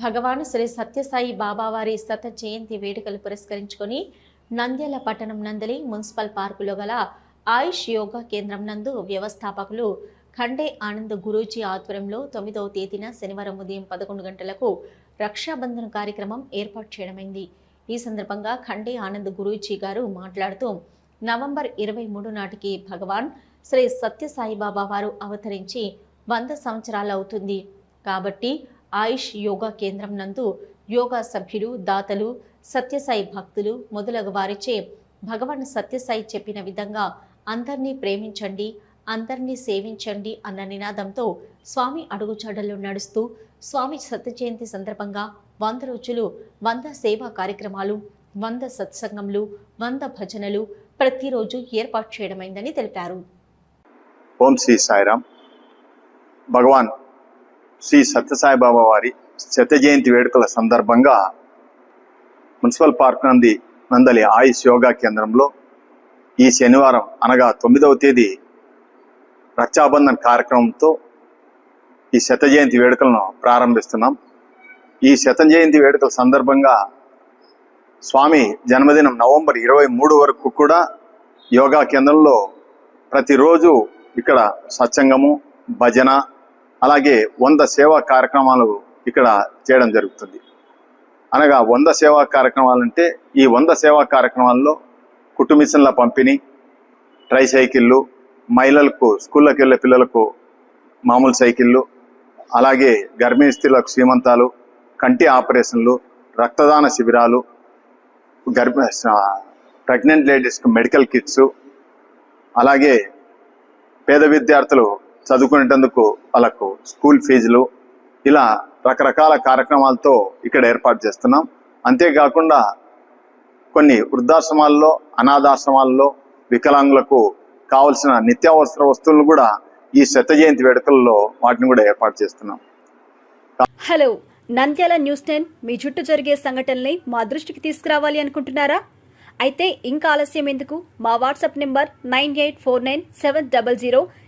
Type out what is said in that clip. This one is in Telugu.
భగవాన్ శ్రీ సత్యసాయి బాబావారి శత జయంతి వేడుకలు పురస్కరించుకొని నంద్యాల పట్టణం నందలి మున్సిపల్ పార్కులో గల ఆయుష్ యోగా కేంద్రం నందు వ్యవస్థాపకులు ఖండే ఆనంద్ గురూజీ ఆధ్వర్యంలో తొమ్మిదవ తేదీన శనివారం ఉదయం పదకొండు గంటలకు రక్షాబంధన్ కార్యక్రమం ఏర్పాటు చేయడమైంది. ఈ సందర్భంగా ఖండే ఆనంద్ గురూజీ గారు మాట్లాడుతూ నవంబర్ ఇరవై మూడు నాటికి భగవాన్ శ్రీ సత్యసాయిబాబా వారు అవతరించి వంద సంవత్సరాలు అవుతుంది. కాబట్టి ఆయుష్ యోగా కేంద్రం నందు యోగా సభ్యులు దాతలు సత్యసాయి భక్తులు మొదలగు వారిచే భగవాన్ సత్యసాయి చెప్పిన విధంగా అందరినీ ప్రేమించండి అందరినీ సేవించండి అన్న నినాదంతో స్వామి అడుగుచాడల్లో నడుస్తూ స్వామి సత్య జయంతి సందర్భంగా వంద రోజులు వంద సేవా కార్యక్రమాలు వంద సత్సంగంలు వంద భజనలు ప్రతిరోజు ఏర్పాటు చేయడమైందని తెలిపారు. ఓం శ్రీ సాయిరామ్. భగవాన్ శ్రీ సత్యసాయిబాబా వారి శత జయంతి వేడుకల సందర్భంగా మున్సిపల్ పార్క్ నంది నందలి ఆయుష్ యోగా కేంద్రంలో ఈ శనివారం అనగా తొమ్మిదవ తేదీ రక్షాబంధన్ కార్యక్రమంతో ఈ శత జయంతి వేడుకలను ప్రారంభిస్తున్నాం. ఈ శత జయంతి వేడుకల సందర్భంగా స్వామి జన్మదినం నవంబర్ ఇరవై మూడు వరకు కూడా యోగా కేంద్రంలో ప్రతిరోజు ఇక్కడ సత్సంగము భజన అలాగే వంద సేవా కార్యక్రమాలు ఇక్కడ చేయడం జరుగుతుంది. అనగా వంద సేవా కార్యక్రమాలంటే ఈ వంద సేవా కార్యక్రమాల్లో కుటుంబిసన్ల పంపిణీ ట్రై సైకిళ్ళు మహిళలకు స్కూళ్ళకి వెళ్ళే పిల్లలకు మామూలు సైకిళ్ళు అలాగే గర్భిణీ స్త్రీలకు శ్రీమంతాలు కంటి ఆపరేషన్లు రక్తదాన శిబిరాలు గర్భ ప్రెగ్నెంట్ లేడీస్కి మెడికల్ కిట్స్ అలాగే పేద విద్యార్థులు చదువుకునేటందుకు వాళ్ళకు స్కూల్ ఫీజులు ఇలా రకరకాల కార్యక్రమాలతో ఇక్కడ ఏర్పాటు చేస్తున్నాం. అంతేకాకుండా కొన్ని వృద్ధాశ్రమాల్లో అనాథాశ్రమాల్లో వికలాంగులకు కావలసిన నిత్యావసర వస్తువులను కూడా ఈ శత జయంతి వేడుకల్లో వాటిని కూడా ఏర్పాటు చేస్తున్నాం. హలో నంద్యాల న్యూస్ టెన్ మీ చుట్టూ జరిగే సంఘటనల్ని మా దృష్టికి తీసుకురావాలి అనుకుంటున్నారా? అయితే ఇంకా ఆలస్యం ఎందుకు? మా WhatsApp number nine eight four nine seven double zero